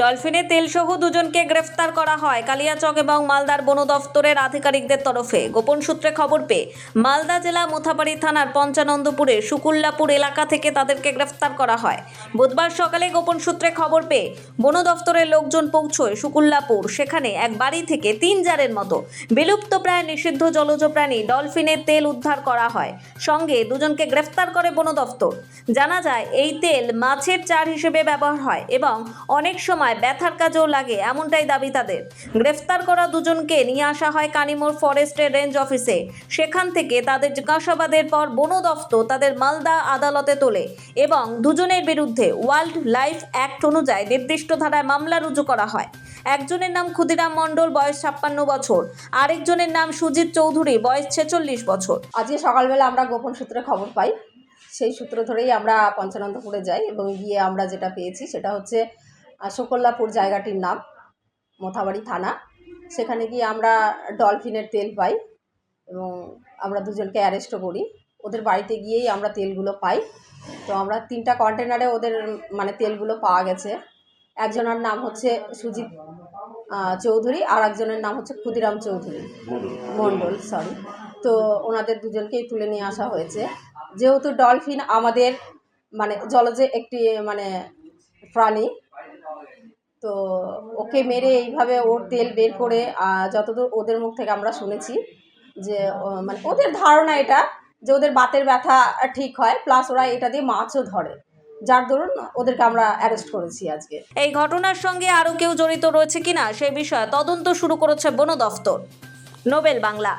ডলফিনে তেলসহ দুজনকে গ্রেফতার করা হয়। কালিয়াচক এবং মালদার বন দফতরের আধিকারিকদের তরফে গোপন সূত্রে খবর পেয়ে মালদা জেলা মোথাবাড়ি থানার পঞ্চানন্দপুরের সুকুল্লাপুর এলাকা থেকে তাদেরকে গ্রেফতার করা হয়। বুধবার সকালে গোপন সূত্রে খবর পেয়ে বন দফতরের লোকজন পৌঁছয় সুকুল্লাপুর। সেখানে এক বাড়ি থেকে তিন জারের মতো বিলুপ্ত প্রায় নিষিদ্ধ জলজ প্রাণী ডলফিনের তেল উদ্ধার করা হয়। সঙ্গে দুজনকে গ্রেফতার করে বন দফতর। জানা যায়, এই তেল মাছের চার হিসেবে ব্যবহার হয় এবং অনেক সময় ব্যথার কাজেও লাগে, এমনটাই দাবি তাদের। গ্রেফতার করা দুজনকে নিয়ে আসা হয় কানিমোর ফরেস্টের রেঞ্জ অফিসে। সেখান থেকে তাদের জিজ্ঞাসাবাদের পর বন দফতর তাদের মালদা আদালতে তোলে এবং দুজনের বিরুদ্ধে ওয়াইল্ড লাইফ অ্যাক্ট অনুযায়ী নির্দিষ্ট ধারায় মামলা রুজু করা হয়। একজনের নাম ক্ষুদিরাম মণ্ডল, বয়স ছাপ্পান্ন বছর। আরেকজনের নাম সুজিত চৌধুরী, বয়স ছেচল্লিশ বছর। আজকে সকালবেলা আমরা গোপন সূত্রে খবর পাই। সেই সূত্র ধরেই আমরা পঞ্চানন্দপুরে যাই এবং গিয়ে আমরা যেটা পেয়েছি সেটা হচ্ছে শোকল্লাপুর জায়গাটির নাম, মোথাবাড়ি থানা। সেখানে গিয়ে আমরা ডলফিনের তেল পাই এবং আমরা দুজনকে অ্যারেস্টও করি। ওদের বাড়িতে গিয়েই আমরা তেলগুলো পাই। তো আমরা তিনটা কন্টেনারে ওদের মানে তেলগুলো পাওয়া গেছে। একজনের নাম হচ্ছে সুজিত চৌধুরী, আর একজনের নাম হচ্ছে ক্ষুদিরাম চৌধুরী। মণ্ডল সরি তো ওনাদের দুজনকেই তুলে নিয়ে আসা হয়েছে। যেহেতু ডলফিন আমাদের মানে জলজে একটি মানে প্রাণী তো ওকে মেরে এইভাবে ওর তেল বের করে যতদূর ওদের মুখ থেকে আমরা শুনেছি যে মানে ওদের ধারণা এটা যে ওদের বাতের ব্যথা ঠিক হয়, প্লাস ওরা এটা দিয়ে মাছও ধরে। যার দরুন ওদেরকে আমরা অ্যারেস্ট করেছি আজকে। এই ঘটনার সঙ্গে আরও কেউ জড়িত রয়েছে কিনা সে বিষয়ে তদন্ত শুরু করেছে বন দফতর। নোবেল বাংলা।